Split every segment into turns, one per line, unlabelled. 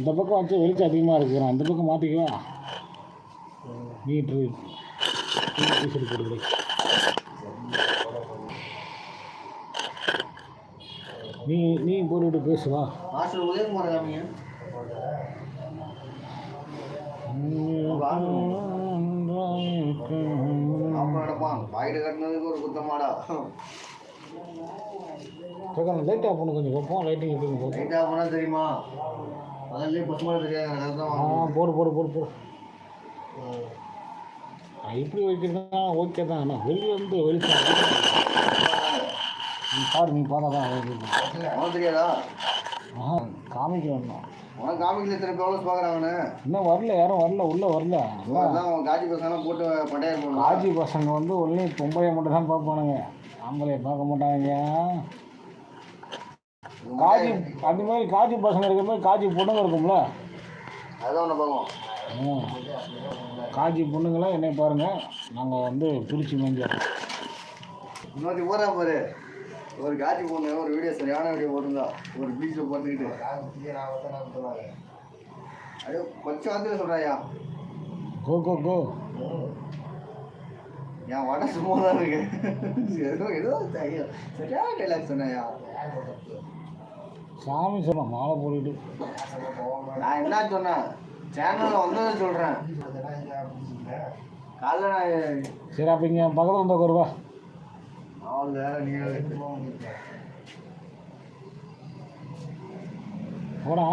இந்த பக்கம் வச்சு வெளிச்சம் அதிகமாக இருக்கு. நான் இந்த பக்கம் மாற்றிக்குவா டீஷர்ட் போடுது நீ நீ போட்டுவிட்டு பேசுவா லைட் ஆஃப் பண்ணு கொஞ்சம் வைப்போம் லைட்டிங் எப்படி போகும்
லைட்டாக போனால் தெரியுமா பசுமாடு தெரியாது
ஆ
அதுதான்
போடு போடு போடு போடு. இப்படி வைக்கிறதுனா ஓகே தான். ஆனால் வெளியே வந்து வெளிச்சம் நீ பாரு நீ பார்த்தா தான்
தெரியாதா?
ஆ காமிக்க வேண்டாம்.
உனக்கு காமிக்கல இத்தனை ப்ராப்ளம்ஸ் பார்க்குறாங்கன்னு
இன்னும் வரல யாரும் வரல உள்ளே வரல.
அதான் காஜி பசங்களாம் போட்டு பட்டையா இருப்பாங்க
காஜி பசங்க வந்து ஒன்லி பொம்பளைய மட்டும் தான் பார்ப்பானுங்க. ஆம்பளைய பார்க்க மாட்டாங்க காஜி அந்த மாதிரி காஜி பசங்க இருக்கிற மாதிரி காஜி பொண்ணுங்க இருக்கும்ல?
அதுதான் உன்னை பார்க்கும்
ம். காஜி பொண்ணுங்களாம் என்னை பாருங்கள் நாங்கள் வந்து பிடிச்சி மேஞ்சோம்
இன்னொரு ஊரா பாரு. ஒரு காட்சி பொண்ணு ஒரு வீடியோ சரியான வீடியோ போட்டிருந்தா. ஒரு பீச்சில் போட்டுக்கிட்டு அப்படியே கொஞ்சம் வந்து சொல்கிறாயா
கோ கோ கோ
என் வடை சும்மா தான் இருக்கு. ஏதோ ஏதோ ஐயோ, சரியான டைலாக் சொன்னாயா?
சாமி சொன்னோம் மாலை போட்டுட்டு
நான் என்ன சொன்னேன்? சேனலில் வந்ததை சொல்கிறேன் காலைல நான்
சரி அப்போ இங்கே பக்கத்தில் இருந்த வருவா
அவள் வேற நீங்கள்
போடா.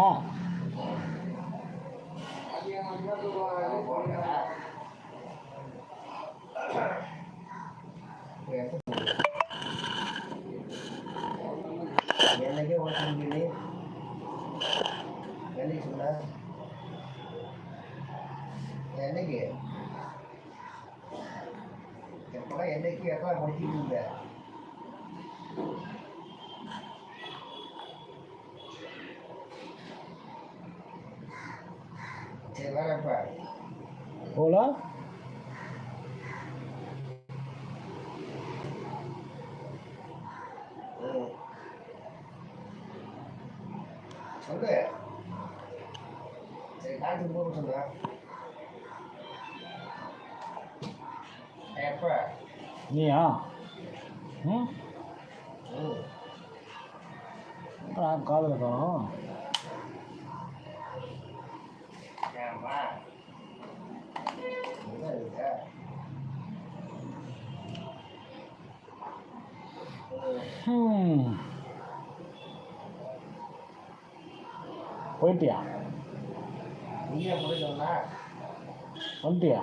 என்னைக்கே ஓட்டு என்னைக்கு சொன்ன என்னைக்கு எப்படா என்னைக்கு எப்படா முடிச்சிட்டு இருந்த சரி வரப்பா
போகலாம் போயிட்டியா?
நீயே முடிஞ்சோம்னா
வந்துட்டியா?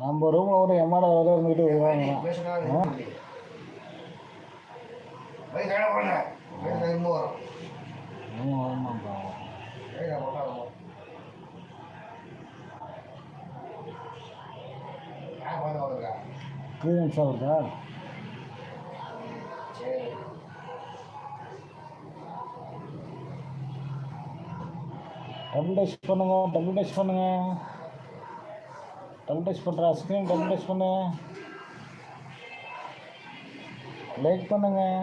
நம்ம ரூமில் ஒரு எம்மாட வர இருந்துக்கிட்டு
வரும்.
ஆமாம் ஆமாம்ப்பா
பேசினா போட்டா யார்
டபுள் டச் பண்ணுங்க டபுள் டச் பண்ணுங்க. டபுள் டச் பண்ணுற ஸ்க்ரீன் டபுள் டச் பண்ணு. லைக் பண்ணுங்கள்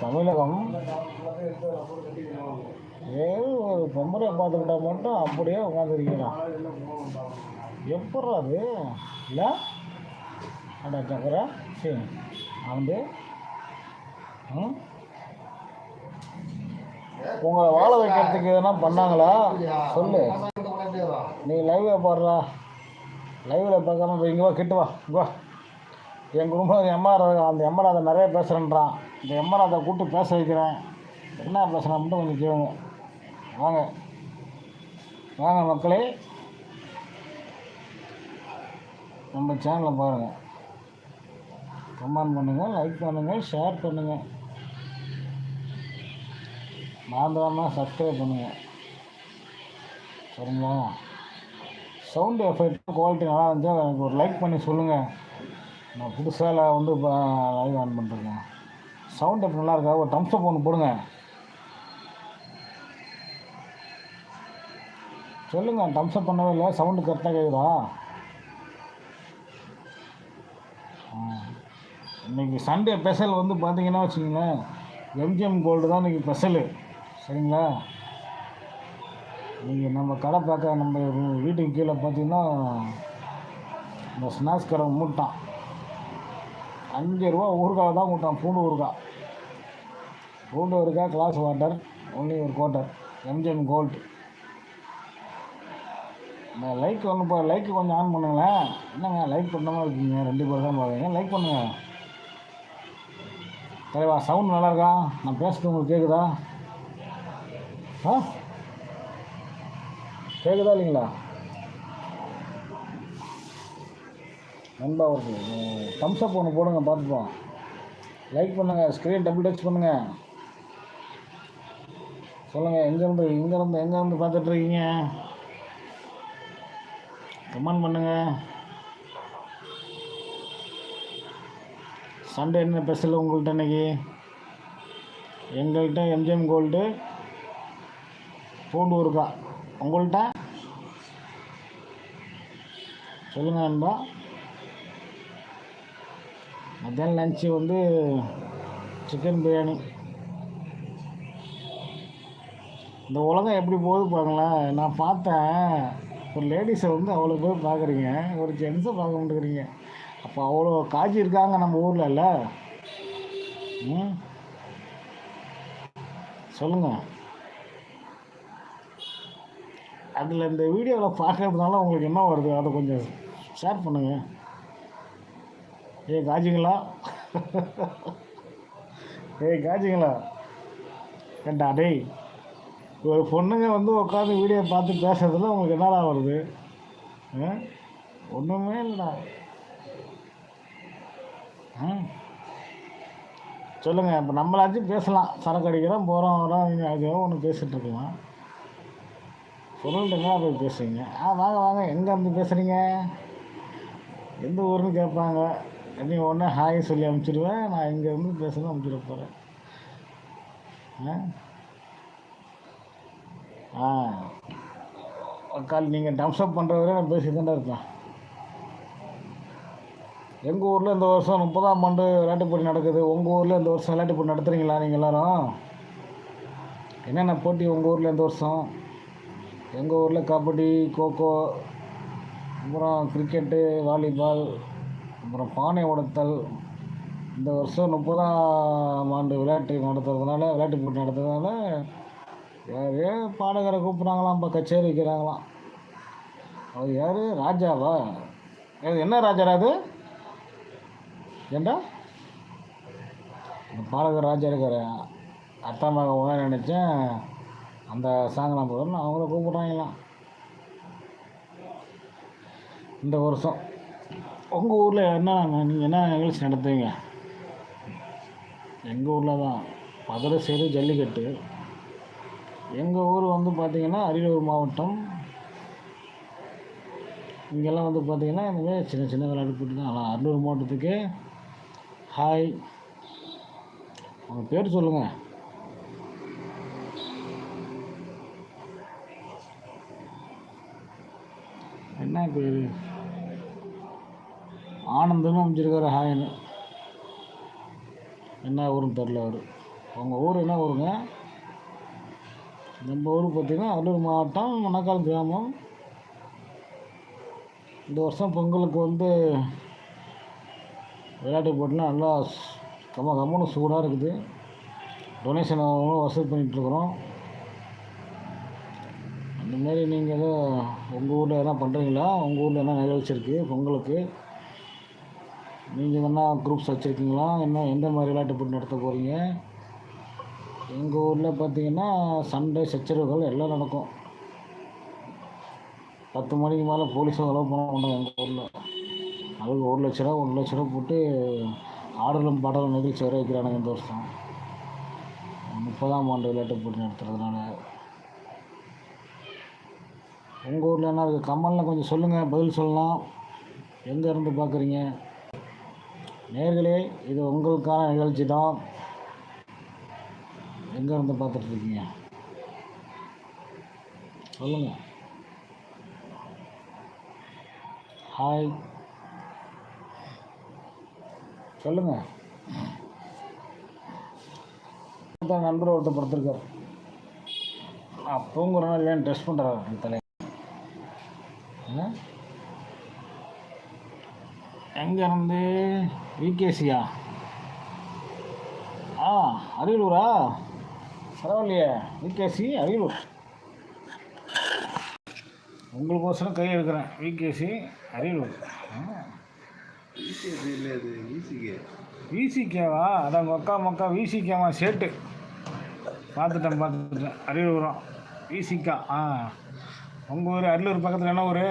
தமிழகம் ஏதோ ஒரு பொம்பளை பார்த்துக்கிட்டா மட்டும் அப்படியே உட்காந்துருக்கிறான் எப்பட்றா அது? இல்லை? அடா சக்கரை சரி வந்து ம்? உங்களை வாழ வைக்கிறதுக்கு எதனா பண்ணாங்களா? சொல்லு. நீ லைவில் பாடுறா. லைவில் பார்க்காம இப்போ இங்கே வா கிட்டு வா இங்க வா. என் குடும்பம் எம்ஆர் அந்த எம்ஆர் அதை நிறைய பேசுகிறேன்றான் இந்த எம்ஆர் அதை கூப்பிட்டு பேச வைக்கிறேன். என்ன பேசுகிறேன் மட்டும் கொஞ்சம் கேளுங்க. வாங்க. வாங்க மக்களே. நம்ம சேனலை பாருங்கள் கமெண்ட் பண்ணுங்கள் லைக் பண்ணுங்கள் ஷேர் பண்ணுங்கள் மறந்துடாமல் சப்ஸ்கிரைப் பண்ணுங்கள் சரிங்களா? சவுண்டு எஃபெக்ட் குவாலிட்டி நல்லா இருந்துச்சா எனக்கு ஒரு லைக் பண்ணி சொல்லுங்கள் நான் புதுசாக வந்து இப்போ லைவ் ஆன் பண்ணுறேங்க சவுண்ட் எப்படி நல்லா இருக்கா? ஒரு தம்ஸ் அப் ஒன்று போடுங்க. சொல்லுங்கள் தம்ஸ்அப் பண்ணவே இல்லை சவுண்டு கரெக்டாக கேட்குதா ஆ. இன்னைக்கு சண்டே ஸ்பெஷல் வந்து பார்த்தீங்கன்னா வச்சுக்கோங்களேன் எம்ஜிஎம் கோல்டு தான் இன்றைக்கி ஸ்பெஷலு சரிங்களா? நீங்கள் நம்ம கடை பார்க்க நம்ம வீட்டுக்கு கீழே பார்த்தீங்கன்னா இந்த ஸ்நாக்ஸ் கடை மூட்டான் அஞ்சு ரூபா ஊறுகாய் தான் கொடுத்தான் பூண்டு ஊறுகாய் பூண்டு ஊறுகாய் கிளாஸ் வாட்டர் ஒன்லி ஒரு குவார்ட்டர் எம்ஜிஎம் கோல்டு இந்த லைக் ஒன்று இப்போ லைக் கொஞ்சம் ஆன் பண்ணுங்களேன். என்னங்க லைக் பண்ணாமல் இருக்கீங்க? ரெண்டு பேர் தான் பார்க்குறீங்க லைக் பண்ணுங்கள் தலைவா சவுண்ட் நல்லா இருக்கா? நான் பேசுகிறது உங்களுக்கு கேட்குதா ஆ? கேட்குதா இல்லைங்களா? நண்பா ஒரு தம்ஸ் அப் ஒன்று போடுங்க பார்த்துப்போம். லைக் பண்ணுங்கள் ஸ்க்ரீன் டபுள் டச் பண்ணுங்கள் சொல்லுங்கள் எங்கேருந்து இங்கேருந்து எங்கேருந்து பார்த்துட்ருக்கீங்க கமெண்ட் பண்ணுங்கள் சண்டே என்ன ஸ்பெஷல் உங்கள்கிட்ட இன்னைக்கு? எங்கள்கிட்ட எம்ஜிஎம் கோல்டு பூண்டு ஊருக்கா உங்கள்கிட்ட சொல்லுங்கள் நண்பா. மத்தியானம் லஞ்சு வந்து சிக்கன் பிரியாணி இந்த உலகம் எப்படி போகுது பாருங்களேன். நான் பார்த்தேன். ஒரு லேடிஸை வந்து அவ்வளோ பேர் பார்க்குறீங்க ஒரு ஜென்ஸை பார்க்க மாட்டேங்கிறீங்க. அப்போ அவ்வளோ காய்ச்சி இருக்காங்க நம்ம ஊரில் இல்லை? ம்? சொல்லுங்கள் அதில் இந்த வீடியோவில் பார்க்கறதுனால உங்களுக்கு என்ன வருது? அதை கொஞ்சம் ஷேர் பண்ணுங்கள் ஏய் காஜிங்களா? ஏய் காஜிங்களா? ஏண்டா டேய் ஒரு பொண்ணுங்க வந்து உட்காந்து வீடியோ பார்த்து பேசுறதுல உங்களுக்கு என்னடா வருது? ஒன்றுமே இல்லைடா. ஆ? சொல்லுங்கள் இப்போ நம்மளாச்சும் பேசலாம். சரக்கு அடிக்கிறோம் போகிறோம் வரோம் நீங்கள் அது ஒன்று பேசிகிட்டு இருக்கலாம். பொருள்கிட்ட போய் பேசுவீங்க ஆ வாங்க வாங்க. எங்கே இருந்து பேசுகிறீங்க எந்த ஊருன்னு கேட்பாங்க. நீ ஒன்று ஹாய் சொல்லி அனுப்பிச்சிடுவேன் நான் இங்கேருந்து பேசுகிறேன் அனுப்பிச்சிட போகிறேன் ஆ? ஆ. கால் நீங்கள் டம்ஸ்அப் பண்ணுறவரை நான் பேசி இருப்பேன். எங்கள் ஊரில் இந்த வருஷம் முப்பதாம் ஆண்டு விளையாட்டு போட்டி நடக்குது. உங்கள் ஊரில் இந்த வருஷம் விளையாட்டு போட்டி நடத்துகிறீங்களா நீங்கள் எல்லாரும்? என்னென்ன போட்டி உங்கள் ஊரில் இந்த வருஷம்? எங்கள் ஊரில் கபடி கோகோ அப்புறம் கிரிக்கெட்டு வாலிபால் அப்புறம் பானை உடைத்தல். இந்த வருஷம் முப்பதாம் ஆண்டு விளையாட்டு நடத்துறதுனால விளையாட்டு போட்டி நடத்துறதுனால யாரையோ பாடகரை கூப்பிட்றாங்களாம் இப்போ கச்சேரி வைக்கிறாங்களாம். அது யார்? ராஜாவா? அது என்ன ராஜா அது? ஏண்டா? இந்த பாடகர் ராஜா இருக்கார். அத்தா மகன் நினச்சேன். அந்த சாங் நான் போதும் அவங்கள கூப்பிட்றாங்களாம். இந்த வருஷம். உங்கள் ஊரில் என்ன நீங்கள் என்ன நிகழ்ச்சி நடத்துவீங்க எங்கள் ஊரில் தான். மதுரை சைடு ஜல்லிக்கட்டு. எங்கள் ஊர் வந்து பார்த்திங்கன்னா அரியலூர் மாவட்டம். இங்கெல்லாம் வந்து பார்த்திங்கன்னா இந்த சின்ன சின்ன விளையாட்டு போட்டு தான். ஆனால் அரியலூர் மாவட்டத்துக்கு. ஹாய் உங்கள் பேர் சொல்லுங்கள் என்ன பேர்? ஆனந்தமும் அமைச்சிருக்காரு ஹாய்னு என்ன ஊருன்னு தெரில அவர். உங்கள் ஊர் என்ன ஊருங்க? நம்ம ஊர் பார்த்திங்கன்னா அரியலூர் மாவட்டம் மணக்கால் கிராமம். இந்த வருஷம் பொங்கலுக்கு வந்து விளையாட்டு போட்டிலாம் நல்லா கம்ம கம்மனு சூடாக இருக்குது. டொனேஷன் வசூல் பண்ணிகிட்ருக்குறோம் அந்தமாரி நீங்கள் எதுவும் உங்கள் ஊரில் எதனா பண்ணுறீங்களா உங்கள் ஊரில் என்ன நிகழ்ச்சி இருக்குது பொங்கலுக்கு? நீங்கள் என்ன குரூப்ஸ் வச்சுருக்கீங்களா? என்ன எந்த மாதிரி விளையாட்டு போட்டி நடத்த போகிறீங்க எங்கள் ஊரில் பார்த்தீங்கன்னா சண்டை சச்சரவுகள் எல்லாம் நடக்கும். பத்து மணிக்கு மேலே போலீஸும் அலோவ் பண்ண மாட்டாங்க எங்கள் ஊரில். அதுக்கு ஒரு லட்ச ரூபா ஒரு லட்ச ரூபா போட்டு ஆடலும் பாடலும் நிகழ்ச்சி வர வைக்கிறானுங்க இந்த வருஷம். முப்பதாம் ஆண்டு விளையாட்டு போட்டி நடத்துகிறதுனால உங்கள் ஊரில் என்ன இருக்குது கமலில் கொஞ்சம் சொல்லுங்கள் பதில் சொல்லலாம். எங்கே இருந்து பார்க்குறீங்க நேர்களே இது உங்களுக்கான நிகழ்ச்சி தான். எங்கே எங்கேருந்து பார்த்துட்ருக்கீங்க சொல்லுங்கள் ஹாய் சொல்லுங்கள் தான் நண்பர் ஒருத்தர் படுத்திருக்கார். நான் தூங்குறேன்னா இல்லைன்னு டெஸ்ட் பண்ணுறாரு தலை ஆ? எங்கே இருந்து விகேசியா? ஆ அரியலூரா? பரவாயில்லையே. விகேசி அரியலூர். உங்களுக்கோசரம் கை எடுக்கிறேன். VKC K.
ஈஸியாக இல்லை அது ஈஸிக்கு
விசிகேவா? அதான் அக்கா மக்கா விசிகேவா சேட்டு. பார்த்துட்டேன் பார்த்துட்டேன். அரியலூரம் விசிகா ஆ. உங்கள் ஊர் அரியலூர் பக்கத்தில் என்ன ஊர்?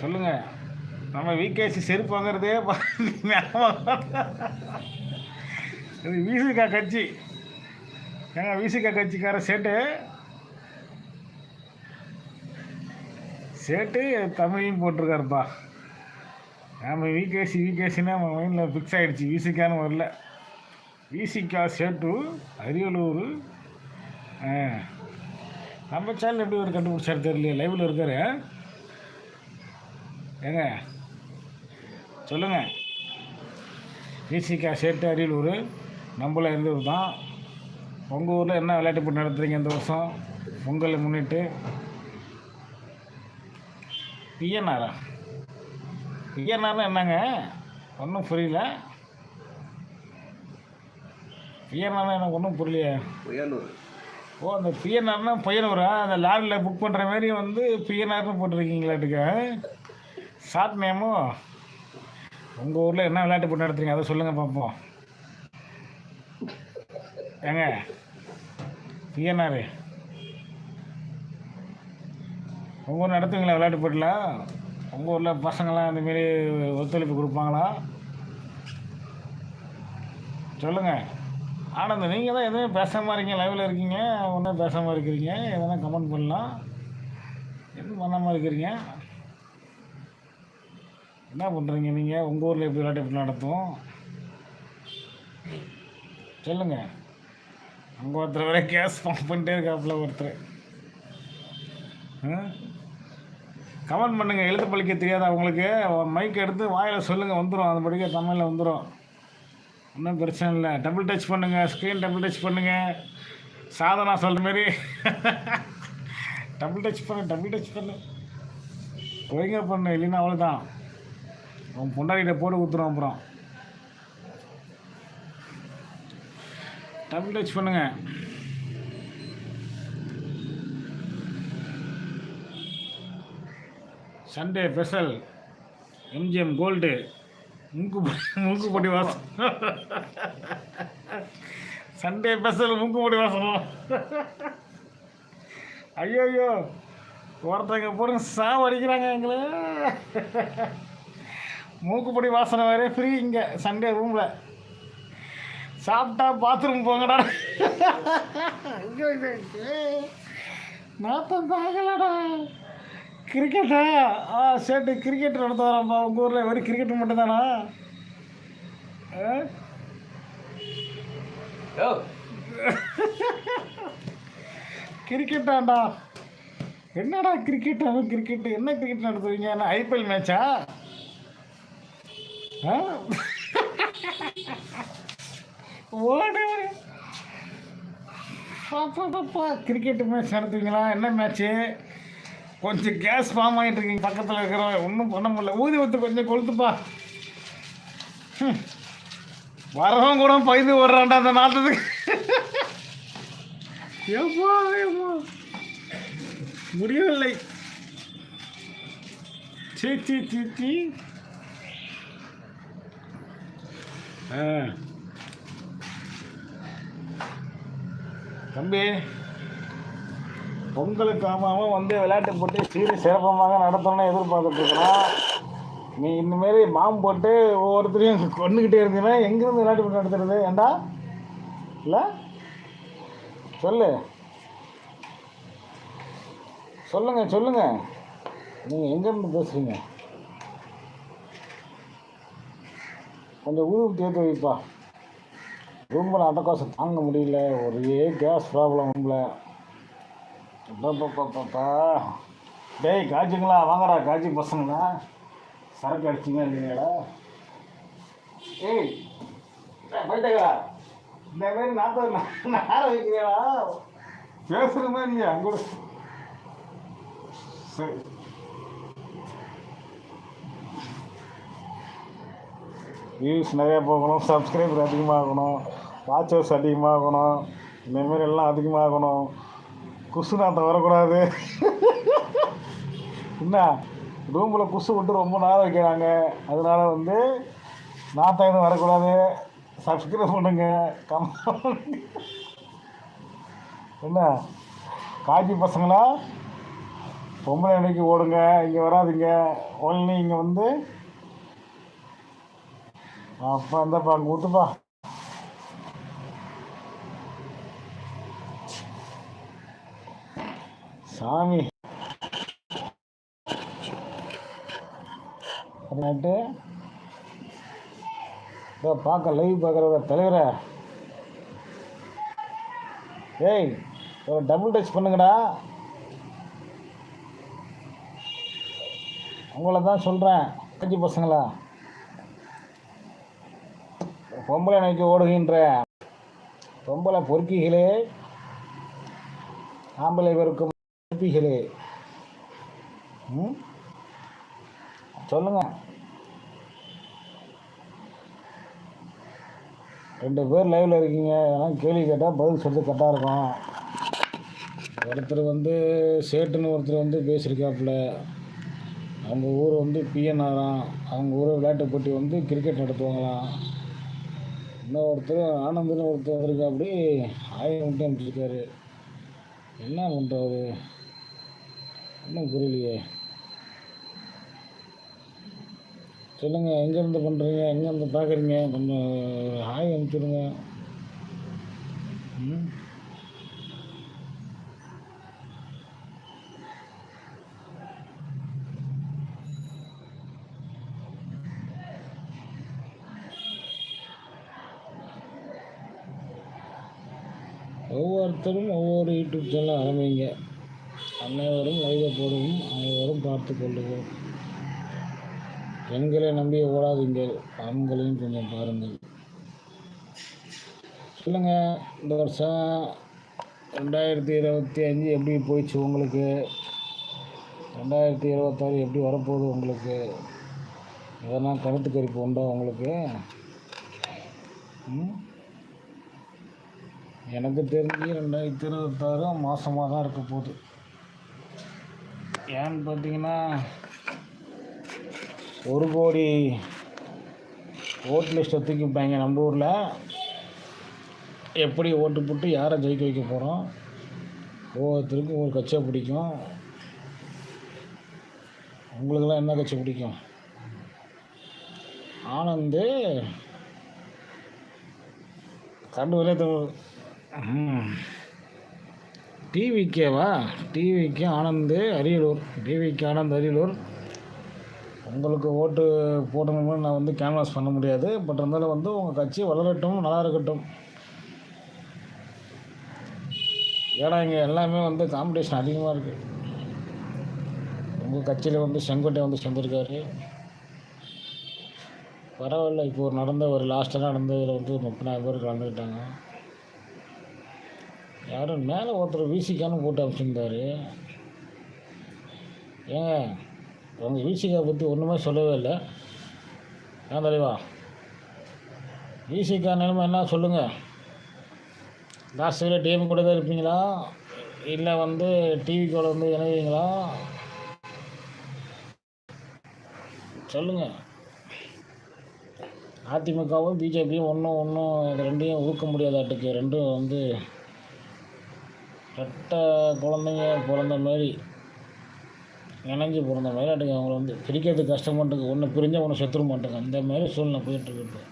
சொல்லுங்கள் நம்ம விகேசி செருப்பு வாங்குறதே பா- இது விசிகா கட்சி. ஏங்க விசிகா கட்சிக்கார சேட்டு? சேட்டு தமிழையும் போட்டிருக்காருப்பா. நம்ம விகேசி விகேசின்னா நம்ம மைண்டில் ஃபிக்ஸ் ஆகிடுச்சு விசிக்கான்னு வரல. விசிகா சேட்டு அரியலூர். ஆ. நம்ம சேனல் எப்படி ஒரு கண்டுபிடிச்சார் தெரியலையே. லைவில் இருக்காரு. ஏங்க சொல்லுங்கள் விசிகா சேட்டு அரியலூர் நம்மள இருந்தவர் தான்? உங்கள் ஊரில் என்ன விளையாட்டு போட்டி நடத்துறீங்க இந்த வருஷம்? பொங்கலை முன்னிட்டு. பிஎன்ஆரா பிஎன்ஆர்னா என்னங்க? ஒன்றும் புரியல. பிஎன்ஆர்னா எனக்கு ஒன்றும் புரியலையே.
புயலூர்.
ஓ அந்த பிஎன்ஆர்னா பையனூரா அந்த லாரியில் புக் பண்ணுற மாதிரி வந்து பிஎன்ஆர்னு போட்டிருக்கீங்களாட்டுக்க? சாத் நேமோ உங்கள் ஊரில் என்ன விளையாட்டு போட்டு நடத்துறீங்க? அதை சொல்லுங்கள் பார்ப்போம் ஏங்க பிஎன்ஆர். உங்கள் ஊர் நடத்துவீங்களா விளையாட்டு போட்டிலாம் உங்கள் ஊரில் பசங்களாம் இந்தமாரி ஒத்துழைப்பு கொடுப்பாங்களா? சொல்லுங்கள் ஆனந்த் நீங்கள் தான் எதுவும் பேசாமல் இருக்கீங்க லைவில் இருக்கீங்க ஒன்றும் பேசாமல் இருக்கிறீங்க எதனா கமெண்ட் பண்ணலாம். எதுவும் பண்ணாமல் இருக்கிறீங்க? என்ன பண்ணுறீங்க நீங்கள் உங்கள் ஊரில் எப்படி விளையாட்டு எப்படி நடத்தும்? சொல்லுங்கள் அங்கே ஒருத்தர் வரை கேஸ் பம்ப் பண்ணிட்டே இருக்காப்புல ஒருத்தர். கமெண்ட் பண்ணுங்கள் எழுத்து பழிக்க தெரியாதா உங்களுக்கு? மைக் எடுத்து வாயில் சொல்லுங்கள் வந்துடும் அந்த படிக்க தமிழில் வந்துடும் ஒன்றும் பிரச்சனை இல்லை. டபுள் டச் பண்ணுங்கள் ஸ்க்ரீன் டபுள் டச் பண்ணுங்கள் சாதனா சொல்கிற மாதிரி. டபுள் டச் பண்ணு டபுள் டச் பண்ணு. ஒழுங்க பண்ணு. இல்லைன்னா அவ்வளோதான் உன் பொண்டாடிட்ட போட்டு ஊற்றுறோம் அப்புறம். டபுள் டச் பண்ணுங்க. Sunday special. MGM gold. மூக்கு மூக்கு பொடி வாசம். சண்டே ஸ்பெஷல் மூக்கு பொடி வாசம். ஐயோ ஐயோ ஒருத்தங்க போடுங்க சாவடிக்கிறாங்க எங்களை. மூக்குப்பொடி வாசனை வேறே ஃப்ரீ இங்கே சண்டே ரூமில் சாப்பிட்டா பாத்ரூம் போங்கடா. நாத்தம் தாங்கலடா கிரிக்கெட்டா ஆ? சேட்டு கிரிக்கெட் நடத்த வரோம்ப்பா உங்கள் ஊரில் வெறும் கிரிக்கெட் மட்டும்தானா? ஆ? கிரிக்கெட்டாண்டா என்னடா கிரிக்கெட் அவன் கிரிக்கெட் என்ன கிரிக்கெட் நடத்துவீங்க? என்ன ஐபிஎல் மேட்சா? ஓடு பாப்பா பாப்பா கிரிக்கெட் மேட்ச் நடத்துவீங்களா? என்ன மேட்ச்சு கொஞ்சம் கேஸ் ஃபார்ம் ஆகிட்டு இருக்கீங்க பக்கத்தில் இருக்கிற ஒன்றும் பண்ண முடியல. ஊதி கொஞ்சம் கொளுத்துப்பா. ஹம். வரவன் கூட பயந்து ஓடுறான்டா அந்த நாட்டத்துக்கு. ஏப்பா முடியவில்லை. சீ சீ சீ சீ ஆ தம்பி பொங்கலுக்கு ஆமாமல் வந்து விளையாட்டு போட்டு சீர சிறப்பமாக நடத்தணும்னு எதிர்பார்த்துட்ருக்குறோம் நீ இந்தமாரி மாம் போட்டு ஒவ்வொருத்தரையும் கொண்டுக்கிட்டே இருந்தீங்கன்னா எங்கேருந்து விளையாட்டு போட்டு நடத்துறது? ஏண்டா? இல்லை? சொல்லு. சொல்லுங்கள் சொல்லுங்கள் நீங்கள் எங்கேருந்து பேசுகிறீங்க கொஞ்சம் ஊருக்கு தேர்த்து வைப்பா. ரூமில் அட்டகாசம் தாங்க முடியல. ஒரே கேஸ் ப்ராப்ளம் ரூமில் டேய் காய்ச்சிங்களா வாங்கடா காய்ச்சி பசங்களா. சரக்கு அடிச்சிங்க இல்லைங்களா ஏய் போயிட்டா இந்த மாதிரி நான் நார வைக்கிறீங்களா பேசுகிற மாதிரி அங்கே சரி. வியூஸ் நிறையா போகணும் சப்ஸ்கிரைபர் அதிகமாகணும் வாட்சர்ஸ் அதிகமாகணும் இந்தமாரி எல்லாம் அதிகமாகணும். குசு நாத்தம் வரக்கூடாது. என்ன? ரூமில் குசு விட்டு ரொம்ப நேரம் வைக்கிறாங்க. அதனால வந்து நாத்தம் எதுவும் வரக்கூடாது. சப்ஸ்கிரைப் பண்ணுங்க. கம் என்ன? காஜி பசங்களா? பொம்பளை அன்னைக்கு ஓடுங்க. இங்கே வராதீங்க. ஒன்லி இங்கே வந்து அப்பா இந்தப்பா அங்கே ஊற்றுப்பா சாமி. அப்படின்ட்டு இதோ பார்க்க லைவ் பார்க்குறத தலைவரை. ஏய் ஒரு டபுள் டச் பண்ணுங்கடா. உங்களை தான் சொல்கிறேன் அஞ்சு பசங்களா? பொம்பளை நோக்கி ஓடுகின்ற பொம்பளை பொறுக்கிகளே ஆம்பளை பெருக்கும் பொறுப்பிகளே. ம்? சொல்லுங்க. ரெண்டு பேர் லைவில் இருக்கீங்க. அதெல்லாம் கேள்வி கேட்டால் பதில் சொல்றது கரெக்டாக இருக்கும். ஒருத்தர் வந்து சேட்டுன்னு ஒருத்தர் வந்து பேசியிருக்காப்புல. அவங்க ஊர் வந்து பிஎன்ஆராம் அவங்க ஊர் விளையாட்டு போட்டி வந்து கிரிக்கெட் நடத்துவாங்களாம். இன்னொருத்தர் ஆனந்தன் ஒருத்தர் வந்திருக்கா அப்படி ஆயிரம் மட்டும் அனுப்பிச்சிருக்காரு. என்ன பண்ணுறாரு ஒன்றும் புரியலையே. சொல்லுங்கள் எங்கேருந்து பண்ணுறீங்க எங்கேருந்து பார்க்குறீங்க கொஞ்சம் ஹாய் அனுப்பிச்சிடுங்க. ம்? ஒவ்வொருத்தரும் ஒவ்வொரு யூடியூப் சேனல் ஆரம்பிங்க. அனைவரும் லைவை போடுவோம். அனைவரும் பார்த்து கொள்ளுவோம். பெண்களை நம்பி ஓடாதீங்கள் ஆண்களையும் கொஞ்சம் பாருங்கள். சொல்லுங்கள் இந்த வருஷம் ரெண்டாயிரத்தி இருபத்தி அஞ்சு எப்படி போயிடுச்சு உங்களுக்கு? ரெண்டாயிரத்தி இருபத்தாறு எப்படி வரப்போகுது உங்களுக்கு? இதெல்லாம் கருத்து கணிப்பு உண்டா உங்களுக்கு? ம்? எனக்கு தெரிஞ்சு ரெண்டாயிரத்தி இருபத்தாறு மாதமாக தான் இருக்க போகுது. ஏன்னு பார்த்தீங்கன்னா ஒரு கோடி ஓட்டு லிஸ்ட்டை தூக்கிப்பாங்க நம்ம ஊரில். எப்படி ஓட்டு போட்டு யாரை ஜெயிக்க வைக்க போகிறோம் ஒவ்வொருத்தருக்கும் ஒரு கட்சியை பிடிக்கும். உங்களுக்கெல்லாம் என்ன கட்சி பிடிக்கும்? ஆனந்து கண்டு வரைய டிவிக்கேவா? டிவிக்கு ஆனந்து அரியலூர். டிவிக்கு ஆனந்த் அரியலூர். உங்களுக்கு ஓட்டு போடணும்னு நான் வந்து கேன்வாஸ் பண்ண முடியாது. பட் இருந்தாலும் வந்து உங்கள் கட்சி வளரட்டும் நல்லா இருக்கட்டும் ஏன்னா இங்கே எல்லாமே வந்து காம்படிஷன் அதிகமாக இருக்குது உங்கள் கட்சியில் வந்து செங்கோட்டை வந்து சேர்ந்துருக்காரு. பரவாயில்ல. இப்போ ஒரு நடந்த ஒரு லாஸ்ட்டாக நடந்ததில் வந்து முப்பதாயிரம் பேர் கலந்துக்கிட்டாங்க. யாரும் மேலே ஒருத்தர் விசிக்கான்னு போட்டு அமைச்சிருந்தாரு. ஏங்க உங்கள் விசிகா பற்றி ஒன்றுமே சொல்லவே இல்லை. ஏன் தலைவா. விசிகா நிலைமை என்ன சொல்லுங்கள் லாஸ்ட் வரை டிஎம் கூட தான் இருப்பீங்களா? இல்லை வந்து டிவி கூட வந்து இணைவீங்களா? சொல்லுங்கள் அதிமுகவும் பிஜேபியும் ஒன்றும் ஒன்றும் ரெண்டையும் ஊக்க முடியாதாட்டுக்கு ரெண்டும் வந்து கெட்ட குழந்தைங்க பிறந்த மாதிரி இணைஞ்சு பிறந்த மாதிரி ஆட்டுக்கு அவங்கள வந்து பிரிக்கிறது கஷ்டமாட்டுக்கு ஒன்று பிரிஞ்சால் ஒன்று செத்துட மாட்டேங்க. அந்த மாதிரி சூழ்நிலை போயிட்டுருக்கு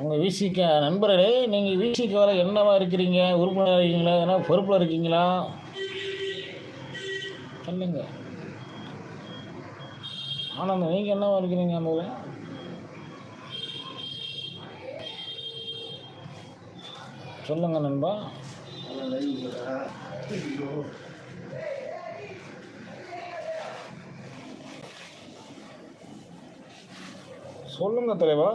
உங்கள் விசிக்க நண்பர்களே நீங்கள் விசிகாவில் என்னவா இருக்கிறீங்க? உறுப்பினராக இருக்கீங்களா? ஏன்னா பொறுப்பில் இருக்கீங்களா? சொல்லுங்க. ஆனந்தம் நீங்கள் என்னவா இருக்கிறீங்க அந்த சொல்லுங்கள் நண்பா. சொல்லுங்க தலைவா.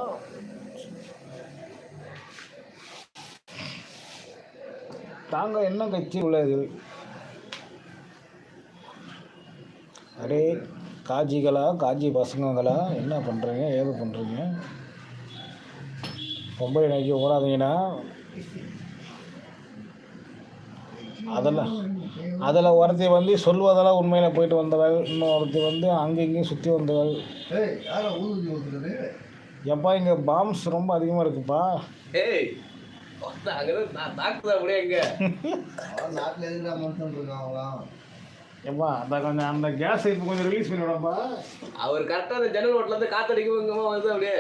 தாங்க என்ன கட்சி உள்ளது? அரே காஜிகளா காஜி பசங்களா என்ன பண்ணுறீங்க ஏது பண்ணுறீங்க பொம்பளை நோக்கி ஓடாதீங்கன்னா அதெல்லாம் அதில் ஒருத்தி வந்து சொல்வதெல்லாம் உண்மையில் போயிட்டு வந்தவள் இன்னும் ஒருத்தி வந்து அங்கே இங்கேயும் சுற்றி வந்தவள். எப்பா இங்கே பாம்ஸ் ரொம்ப அதிகமாக இருக்குப்பா.
ஏய்
எப்பா அந்த கொஞ்சம் அந்த கேஸ் இப்போ கொஞ்சம் ரிலீஸ் பண்ணிவிடப்பா
அவர் கரெக்டாக அந்த ஜன்னல் ஓட்டில் இருந்து காத்தடிக்கும் வந்து அப்படியே.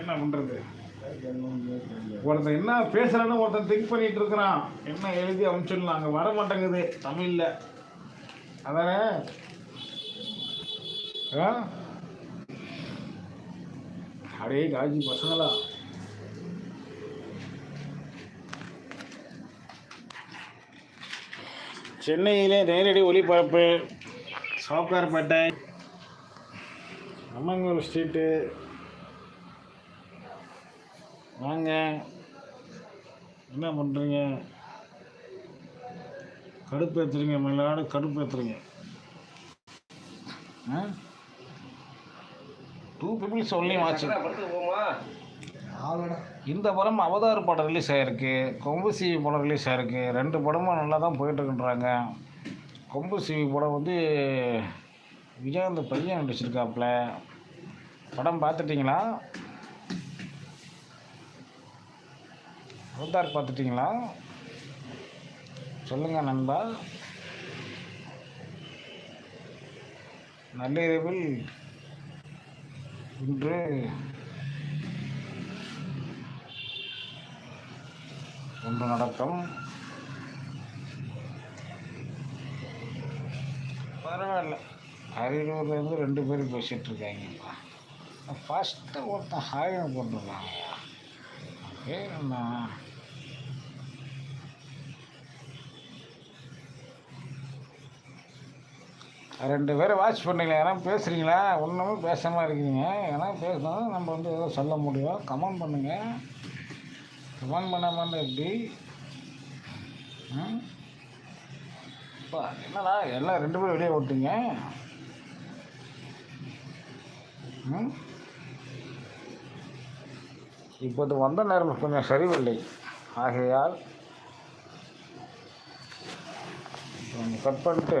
என்ன பண்ணுறது ஒருத்தன் என்ன பேசுகிறான்னு ஒருத்தன் திங்க் பண்ணிட்டு இருக்கிறான். என்ன எழுதி அனுப்பிச்சிடலாம் அங்கே வர மாட்டேங்குது. தமிழில். அதானே? ஆ? அடே காஜி பசங்களா? சென்னையிலே நேரடி ஒளிபரப்பு சவுக்கார்பேட்டை அம்மங்கூர் ஸ்ட்ரீட்டு வாங்க. என்ன பண்ணுறீங்க கடுப்பு ஏற்றுறீங்க மயிலாடு கடுப்பு ஆ? டூ பீப்புள்ஸ் ஒன்லி வாட்சிங் இந்த படம் அவதார் படம் ரிலீஸ் ஆகிருக்கு கொம்பு சிவி படம் ரிலீஸ் ஆகிருக்கு ரெண்டு படமும் நல்லா தான் போயிட்டுருக்குன்றாங்க. கொம்பு சிவி படம் வந்து விஜயகாந்த் பையன் நடிச்சிருக்காப்புல படம் பார்த்துட்டிங்களா? அவதார் பார்த்துட்டிங்களா? சொல்லுங்கள் நண்பா. நள்ளிரவில் இன்று ஒன்று நடக்கும். பரவாயில்ல. அரியலூர்லேருந்து ரெண்டு பேரும் பேசிகிட்டு இருக்காங்கப்பா. ஃபஸ்ட்டு ஒருத்தன் ஹாயிரம் போட்டிருக்காங்க பேர் என்ன? ரெண்டு பேரும் வாட்ச் பண்ணீங்களா ஏன்னா பேசுகிறீங்களா ஒன்றுமே பேசாமல் இருக்கீங்க. ஏன்னா பேசினா நம்ம வந்து எதுவும் சொல்ல முடியும் கமெண்ட் பண்ணுங்கள் கமெண்ட் பண்ணாமல் எப்படி? இப்போ என்னடா எல்லாம் ரெண்டு பேரும் வெளியே ஓட்டுங்க ம்? இப்போது வந்த நேரம் கொஞ்சம் சரிவில்லை. ஆகையால் கட் பண்ணிட்டு